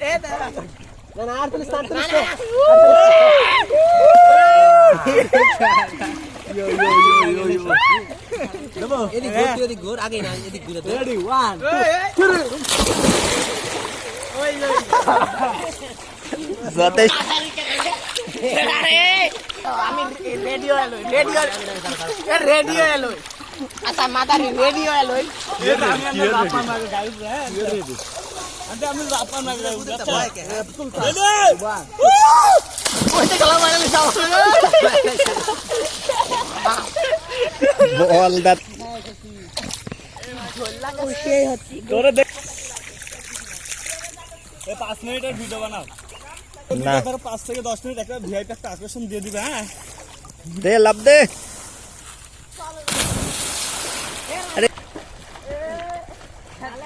না না আর তুলিস না, আর তুলিস না। এদিক ঘুর, তুই এদিক ঘুর, আগেই না, এদিক ঘুরে দে। যথেষ্ট আমি রেডিও এলো রেডিও রেডিও এলো আচ্ছা মাথা রেডিও এলো বল দ্যাট তোরে দেখ। এ পাঁচ মিনিটের ভিডিও বানাও। না। ধরো পাঁচ থেকে দশ মিনিট একটা ভিআইপি একটা আকর্ষণ দিয়ে দিবে হ্যাঁ? দে লাভ দে।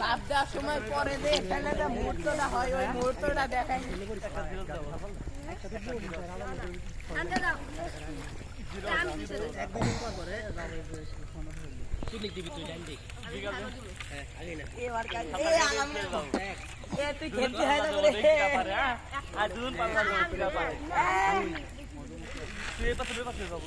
লাভ সময় পরে যে এখানে যে মুহূর্তটা হয় ওই মুহূর্তটা দেখাই এবার কাজ- এ আলহামদুলিল্লাহ। এ তুই খেলতে হয় না করে আর দুজন পাল্লা তুই এই পাশে দুই পাশে যাব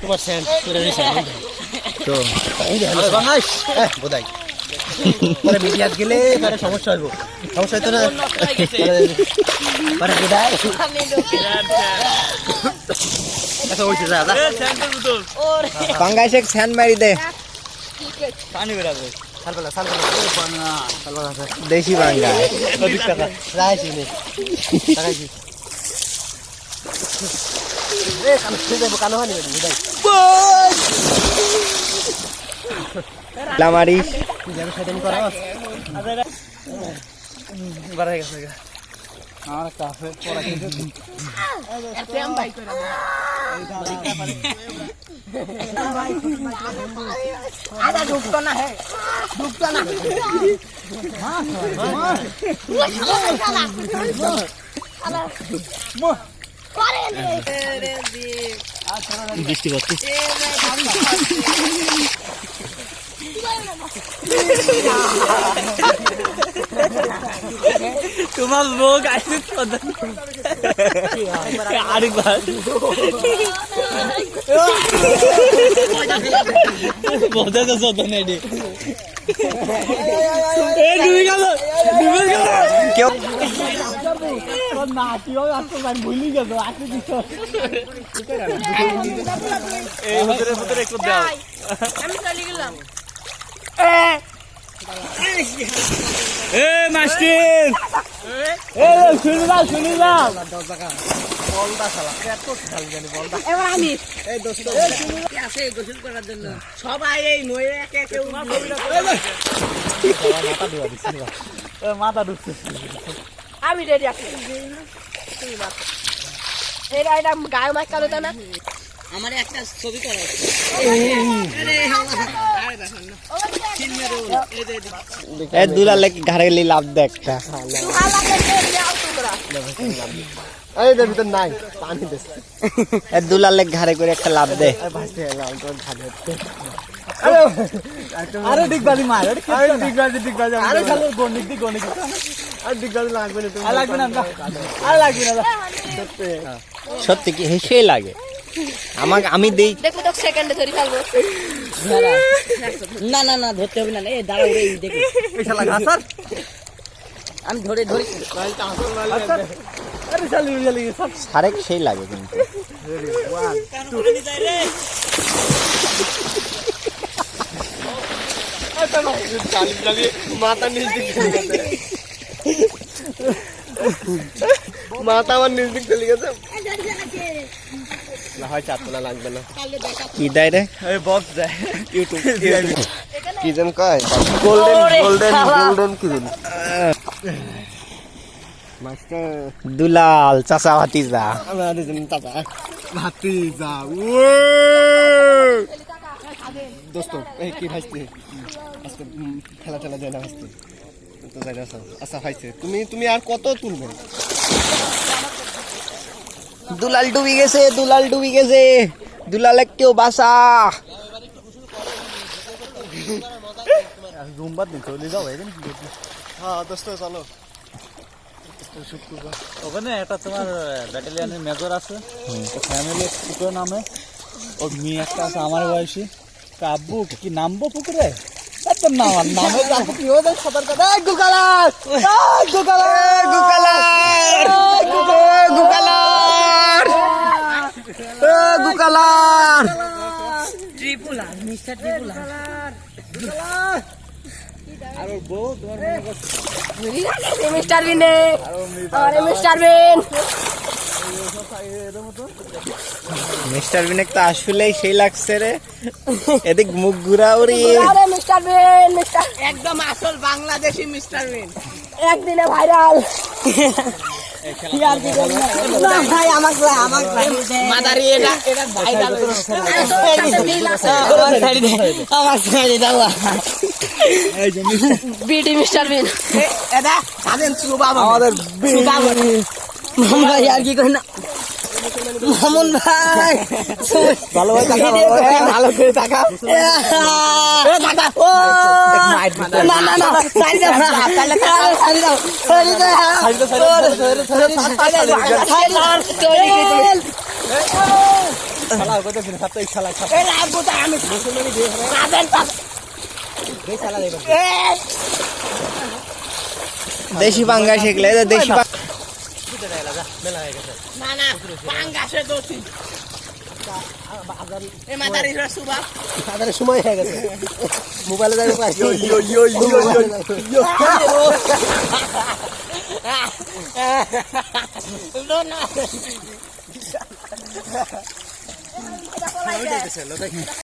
তোমার স্যান্ড করে দিছে তো বাংলাদেশ বোধাই পরে মিডিয়াত গেলে পরে সমস্যা হইব। সমস্যা হইতো না? পরে বোধাই আচ্ছা হইছে যা যা স্যান্ডেল বোতল পাঙ্গাইছে ফ্যান মারি দে। পানি বেরাবে দেশি বাঙ্গা অধিক টাকা লামারিস বাড়াই গেছে গা। প্রেম ভাই করে দাও। ঢুকতো না হে ঢুকতো না বৃষ্টি পড়ছে তোমার বউ গাইছে আরেকবার বোঝা যাচ্ছে তো নেডি এ ডুবে গেল ডুবে গেল। কেউ এই ভিতরে ভিতরে একটু দাও আমি চলে গেলাম। এ মাস্টার এ শুনি যাও শুনি যাও এবার আমি এই দোস্ত আছে গোসল করার জন্য সবাই এই নয়ে একে একে এ, মাথা ঢুকছে আমি রেডি আছি এটা এটা গায়ে মাছ কালো না আমার একটা ছবি করা এ দুলা গেলি লাভ দে একটা। এই দে ভিতর নাই পানি দে। এ দুলা লেগ ঘাড়ে করে একটা লাভ দে। ভাসতে এলাম তোর ঘাড়ে আরে ডিগবাজি মার আরে আরে ডিগবাজি ডিগবাজি আরে খালি গণিত দি গণিত আর দিগদার লাগবে না লাগবে না আর লাগবে না সত্যি কি হেসে লাগে? আমাকে আমি দেই। দেখো তো সেকেন্ডে ধরে ফেলব। না না না ধরতে হবে না এ দাঁড়া উড়ে দেখো। এই শালা ঘাসার আমি ধরে ধরে। আরে চালি চালি সব সারেক সেই লাগে কিন্তু। মাথা নিচ দিক চলে গেছে মাথা আমার নিচ দিক চলে গেছে হয় চারতলা লাগবে না। কি দেয় রে? এই বক্স দেয়। ইউটিউব কি যেন কয়? গোল্ডেন গোল্ডেন গোল্ডেন কি যেন মাস্টার দুলাল চাচা ভাতিজা। আমাদের জন্য টাকা ভাতি যা দোস্ত এই কি ভাইছে আজকে খেলা টেলা যায় না তো যাই আচ্ছা ভাইছে তুমি তুমি আর কত তুলবে? দুলাল ডুবি গেছে দুলাল ডুবি গেছে। দুলালে কেউ বাসা? জুম্বার দিন চলে যাও হ্যাঁ দোস্ত চলো। ওখানে একটা তোমার ব্যাটালিয়ানের মেজর আছে। ফ্যামিলি পুকুর নামে। ওর মেয়ে একটা আছে আমার বয়সী। কাব্বু কি নামবো পুকুরে? হয়ে সাঁতার কাটা গুকালার আর ওর বউ তোমার মনে করছে? Mister Bean. আরে মিস্টার বিন। মিস্টার বিনেক তো আসলেই সেই লাগছে রে। এদিক মুখ ঘুরাউরি। আরে মিস্টার বিন মিস্টার একদম আসল বাংলাদেশি মিস্টার বিন। একদিনে ভাইরাল। মিস্টার বিন আমাদের আর কি না মামুন ভাই ভালো ভালো করে টাকা না না না দাও তাহলে দাও খেলা খেলা দেশি পাঙ্গা শিখলে দেশি পাঙ্গা না না পাঙ্গাসে দোষী তাদের সময় হয়ে গেছে। মোবাইলে যাবে না